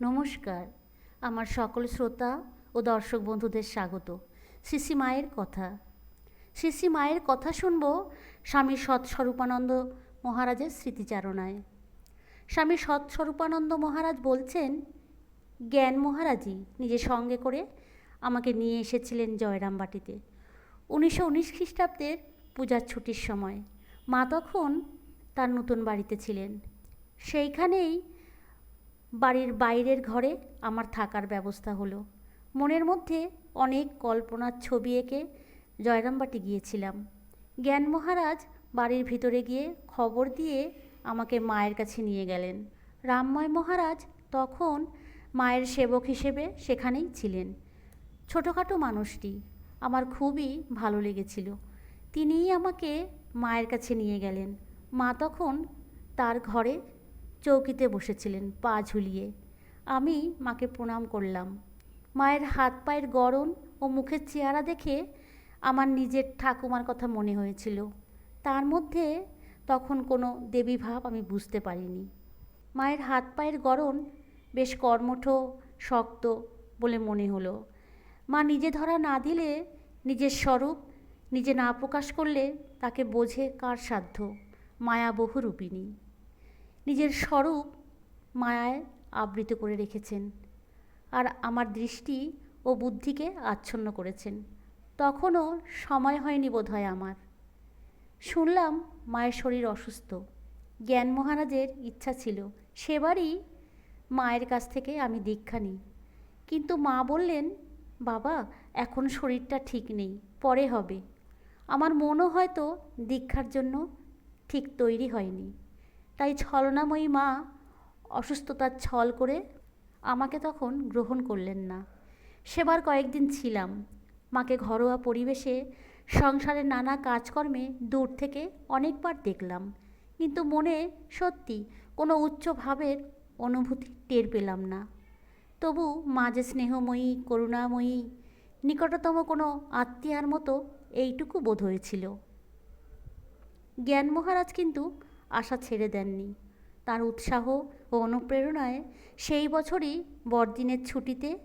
নমস্কার। আমার সকল শ্রোতা ও দর্শক বন্ধুদের স্বাগত। শ্রী মায়ের কথা। শ্রী মায়ের কথা শুনব স্বামী সৎস্বরূপানন্দ মহারাজের স্মৃতিচারণায়। স্বামী সৎস্বরূপানন্দ মহারাজ বলছেন, জ্ঞান মহারাজই নিজের সঙ্গে করে আমাকে নিয়ে এসেছিলেন জয়রামবাটিতে। উনিশশো উনিশ খ্রিস্টাব্দের পূজার ছুটির সময় মা তখন তার নতুন বাড়িতে ছিলেন। সেইখানেই বাড়ির বাইরের ঘরে আমার থাকার ব্যবস্থা হলো। মনের মধ্যে অনেক কল্পনার ছবি এঁকে জয়রামবাটি গিয়েছিলাম। জ্ঞান মহারাজ বাড়ির ভিতরে গিয়ে খবর দিয়ে আমাকে মায়ের কাছে নিয়ে গেলেন। রামময় মহারাজ তখন মায়ের সেবক হিসেবে সেখানেই ছিলেন। ছোটোখাটো মানুষটি, আমার খুবই ভালো লেগেছিল। তিনিই আমাকে মায়ের কাছে নিয়ে গেলেন। মা তখন তার ঘরে চৌকিতে বসেছিলেন, পা ঝুলিয়ে। আমি মাকে প্রণাম করলাম। মায়ের হাত পায়ের গড়ন ও মুখের চেহারা দেখে আমার নিজের ঠাকুমার কথা মনে হয়েছিল। তার মধ্যে তখন কোনো দেবী ভাব আমি বুঝতে পারিনি। মায়ের হাত পায়ের গড়ন বেশ কর্মঠ, শক্ত বলে মনে হলো। মা নিজে ধরা না দিলে নিজের স্বরূপ নিজে না প্রকাশ করলে তাকে বোঝে কার সাধ্য মায়া বহুরূপিণী নিজের স্বরূপ মায়ায় আবৃত করে রেখেছেন আর আমার দৃষ্টি ও বুদ্ধিকে আচ্ছন্ন করেছেন। তখনও সময় হয়নি বোধ হয় আমার। শুনলাম মায়ের শরীর অসুস্থ। জ্ঞান মহারাজের ইচ্ছা ছিল। সেবারই মায়ের কাছ থেকে আমি দীক্ষা নিই। কিন্তু মা বললেন, বাবা, এখন শরীরটা ঠিক নেই, পরে হবে। আমার মনও হয়তো দীক্ষার জন্য ঠিক তৈরি হয়নি। তাই ছলনাময়ী মা অসুস্থতার ছল করে আমাকে তখন গ্রহণ করলেন না। সেবার কয়েকদিন ছিলাম। মাকে ঘরোয়া পরিবেশে সংসারের নানা কাজকর্মে দূর থেকে অনেকবার দেখলাম। কিন্তু মনে সত্যি কোনো উচ্চ ভাবের অনুভূতি টের পেলাম না। তবু মা যে স্নেহময়ী, করুণাময়ী, নিকটতম কোনো আত্মীয়ার মতো এইটুকু বোধ হয়েছিল। জ্ঞান মহারাজ কিন্তু আশা ছেড়ে দেননি। তার উৎসাহ ও অনুপ্রেরণায় সেই বছরই বড়দিনের ছুটিতে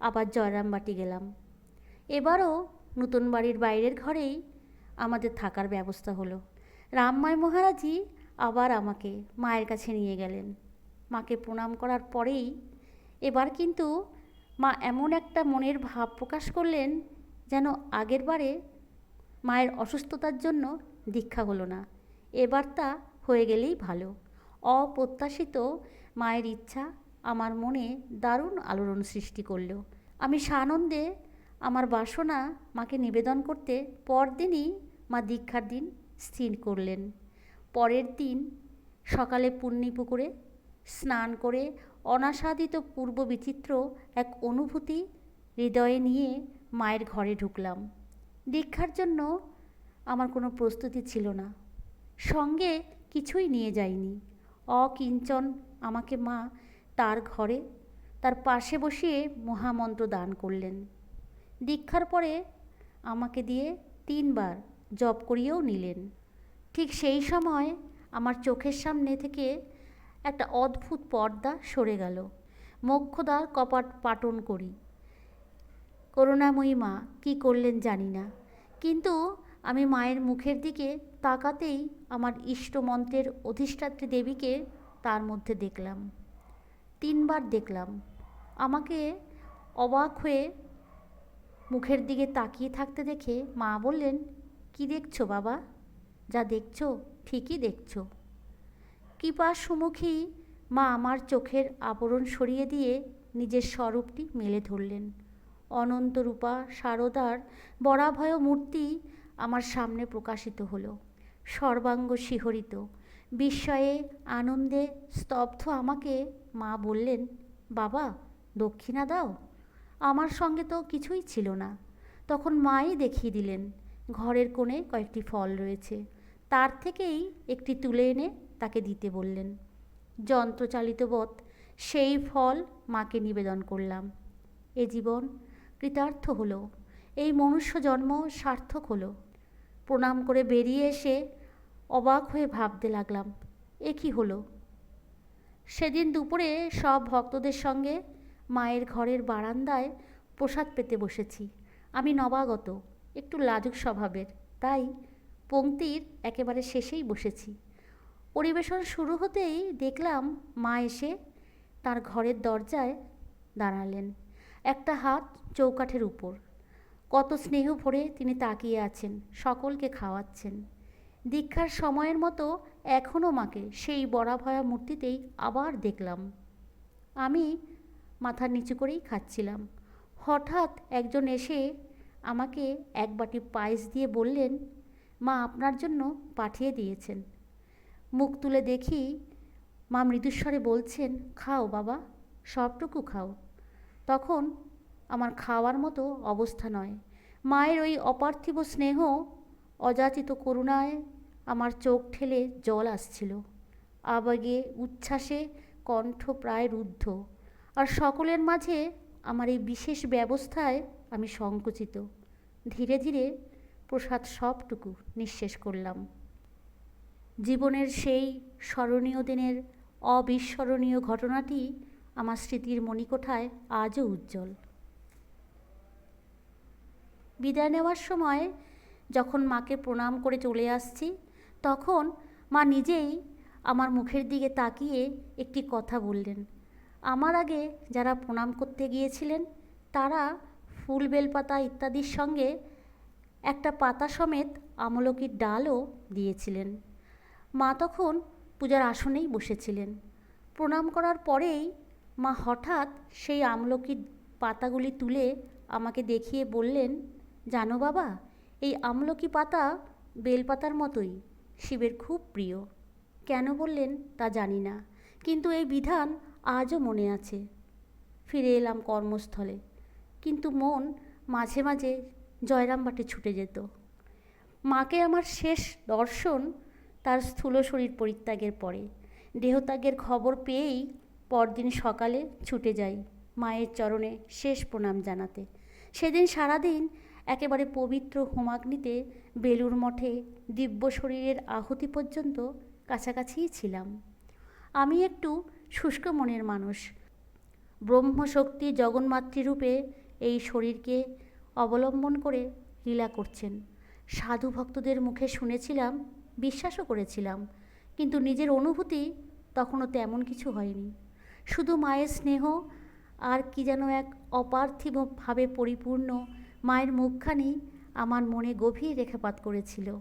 আবার জয়রামবাটি গেলাম। এবারও নতুন বাড়ির বাইরের ঘরেই আমাদের থাকার ব্যবস্থা হলো। রামময় মহারাজই আবার আমাকে মায়ের কাছে নিয়ে গেলেন। মাকে প্রণাম করার পরেই এবার কিন্তু মা এমন একটা মনের ভাব প্রকাশ করলেন যেন আগের বারে মায়ের অসুস্থতার জন্য দীক্ষা হলো না। এবার তা হয়ে গেলেই ভালো। অপ্রত্যাশিত মায়ের ইচ্ছা আমার মনে দারুণ আলোড়ন সৃষ্টি করল। আমি সানন্দে আমার বাসনা মাকে নিবেদন করতে পরদিনই মা দীক্ষার দিন স্থির করলেন। পরের দিন সকালে পুকুরে স্নান করে অনাসাদিত পূর্ব বিচিত্র এক অনুভূতি হৃদয়ে নিয়ে মায়ের ঘরে ঢুকলাম। দীক্ষার জন্য আমার কোনো প্রস্তুতি ছিল না। সঙ্গে কিছুই নিয়ে যাইনি। অকিঞ্চন আমাকে মা তার ঘরে, তার পাশে বসিয়ে মহামন্ত্র দান করলেন। দীক্ষার পরে আমাকে দিয়ে তিনবার জপ করিয়েও নিলেন। ঠিক সেই সময় আমার চোখের সামনে থেকে একটা অদ্ভুত পর্দা সরে গেল। মোক্ষদার কপাট পাটন করি। করুণাময়ী মা, কী করলেন জানি না। কিন্তু আমি মায়ের মুখের দিকে তাকাতেই আমার ইষ্টমন্ত্রের অধিষ্ঠাত্রী দেবীকে তার মধ্যে দেখলাম। তিনবার দেখলাম। আমাকে অবাক হয়ে মুখের দিকে তাকিয়ে থাকতে দেখে মা বললেন, কি দেখছ বাবা? যা দেখছ, ঠিকই দেখছ। কৃপা সুমুখী মা আমার চোখের আবরণ সরিয়ে দিয়ে নিজের স্বরূপটি মেলে ধরলেন। অনন্তরূপা সারদার, বরাভয় মূর্তি আমার সামনে প্রকাশিত হলো। সর্বাঙ্গ শিহরিত। বিস্ময়ে, আনন্দে স্তব্ধ আমাকে মা বললেন, বাবা, দক্ষিণা দাও। আমার সঙ্গে তো কিছুই ছিল না। তখন মাই দেখিয়ে দিলেন, ঘরের কোণে কয়েকটি ফল রয়েছে। তার থেকেই একটি তুলে এনে তাকে দিতে বললেন। যন্ত্রচালিতবৎ সেই ফল মাকে নিবেদন করলাম। এ জীবন কৃতার্থ হলো। এই মনুষ্য জন্ম সার্থক হলো। প্রণাম করে বেরিয়ে এসে অবাক হয়ে ভাবতে লাগলাম, এ কী হলো? সেদিন দুপুরে সব ভক্তদের সঙ্গে মায়ের ঘরের বারান্দায় প্রসাদ পেতে বসেছি। আমি নবাগত, একটু লাজুক স্বভাবের, তাই পংক্তির একেবারে শেষেই বসেছি। পরিবেশন শুরু হতেই দেখলাম মা এসে তার ঘরের দরজায় দাঁড়ালেন, একটা হাত চৌকাঠের উপর। কত স্নেহ ভরে তিনি তাকিয়ে আছেন, সকলকে খাওয়াচ্ছেন। দীক্ষার সময়ের মতো এখনও মাকে সেই বরাভয়া মূর্তিতেই আবার দেখলাম। আমি মাথা নিচু করেই খাচ্ছিলাম। হঠাৎ একজন এসে আমাকে এক বাটি পায়েস দিয়ে বললেন, মা, আপনার জন্য পাঠিয়ে দিয়েছেন। মুখ তুলে দেখি মা মৃদুস্বরে বলছেন, খাও বাবা, সবটুকু খাও। তখন আমার খাওয়ার মতো অবস্থা নয়। মায়ের ওই অপার্থিব স্নেহ, অযাচিত করুণায় আমার চোখ ঠেলে জল আসছিল। আবেগে, উচ্ছ্বাসে কণ্ঠ প্রায় রুদ্ধ। আর সকলের মাঝে আমার এই বিশেষ ব্যবস্থায় আমি সংকুচিত। ধীরে ধীরে প্রসাদ সবটুকু নিঃশেষ করলাম। জীবনের সেই স্মরণীয় দিনের অবিস্মরণীয় ঘটনাটি আমার স্মৃতির মণিকোঠায় আজও উজ্জ্বল। বিদায় নেওয়ার সময় যখন মাকে প্রণাম করে চলে আসছি, তখন মা নিজেই আমার মুখের দিকে তাকিয়ে একটি কথা বললেন। আমার আগে যারা প্রণাম করতে গিয়েছিলেন, তারা ফুল বেলপাতা ইত্যাদির সঙ্গে একটা পাতা সমেত আমলকির ডালও দিয়েছিলেন। মা তখন পূজার আসনেই বসেছিলেন। প্রণাম করার পরেই মা হঠাৎ সেই আমলকির পাতাগুলি তুলে আমাকে দেখিয়ে বললেন জানো বাবা, এই আমলকি পাতা বেলপাতার মতোই, শিবের খুব প্রিয়। কেন বললেন তা জানি না, কিন্তু এই বিধান আজও মনে আছে। ফিরে এলাম কর্মস্থলে, কিন্তু মন মাঝে মাঝে জয়রামবাটে ছুটে যেত। মাকে আমার শেষ দর্শন তার স্থূল শরীর পরিত্যাগের পরে। দেহত্যাগের খবর পেয়েই পরদিন সকালে ছুটে যাই মায়ের চরণে শেষ প্রণাম জানাতে। সেদিন সারাদিন একেবারে পবিত্র হোমাগ্নিতে বেলুর মঠে দিব্য শরীরের আহুতি পর্যন্ত কাছাকাছিই ছিলাম। আমি একটু শুষ্ক মনের মানুষ। ব্রহ্মশক্তি জগন্মাতৃরূপে এই শরীরকে অবলম্বন করে লীলা করছেন। সাধু ভক্তদের মুখে শুনেছিলাম, বিশ্বাসও করেছিলাম, কিন্তু নিজের অনুভূতি তখনও তেমন কিছু হয়নি। শুধু মায়ের স্নেহ আর কি যেন এক অপার্থিবভাবে পরিপূর্ণ মায়ের মুখখানি আমার মনে গভীর রেখাপাত করেছিল।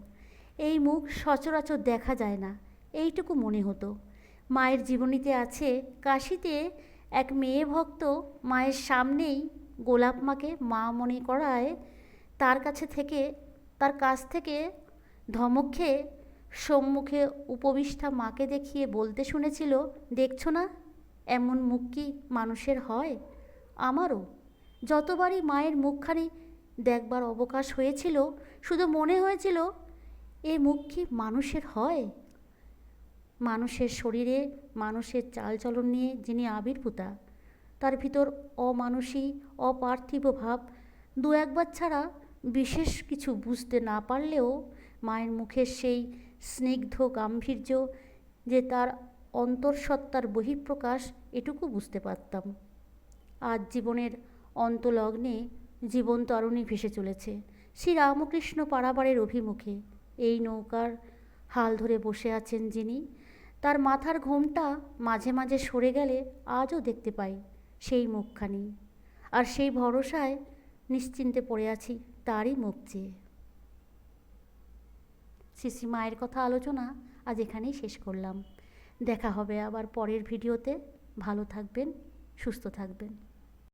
এই মুখ সচরাচর দেখা যায় না, এইটুকু মনে হতো। মায়ের জীবনীতে আছে কাশিতে এক মেয়ে ভক্ত মায়ের সামনেই গোলাপ মাকে মা মনে করায়, তার কাছে থেকে, তার কাছ থেকে ধমক খেয়ে সম্মুখে উপবিষ্টা মাকে দেখিয়ে বলতে শুনেছিল, দেখছ না, এমন মুখ কি মানুষের হয়? আমারও। যতবারই মায়ের মুখখানি দেখবার অবকাশ হয়েছিল, শুধু মনে হয়েছিল, এ মুখ কি মানুষের হয়? মানুষের শরীরে, মানুষের চালচলন নিয়ে যিনি আবির্ভূতা, তার ভিতর অমানুষী অপার্থিব ভাব দু একবার ছাড়া বিশেষ কিছু বুঝতে না পারলেও মায়ের মুখের সেই স্নিগ্ধ গাম্ভীর্য যে তার অন্তঃসত্ত্বার বহিঃপ্রকাশ, এটুকু বুঝতে পারতাম। আজ জীবনের অন্তলগ্নে জীবন তরণী ভেসে চলেছে। শ্রী রামকৃষ্ণ পারাবারের অভিমুখে এই নৌকার হাল ধরে বসে আছেন যিনি। তার মাথার ঘোমটা মাঝে মাঝে সরে গেলে আজও দেখতে পাই সেই মুখখানি। আর সেই ভরসায় নিশ্চিন্তে পড়ে আছি তারই মুখ চেয়ে। শ্রী মায়ের কথা আলোচনা আজ এখানেই শেষ করলাম। দেখা হবে আবার পরের ভিডিওতে। ভালো থাকবেন, সুস্থ থাকবেন।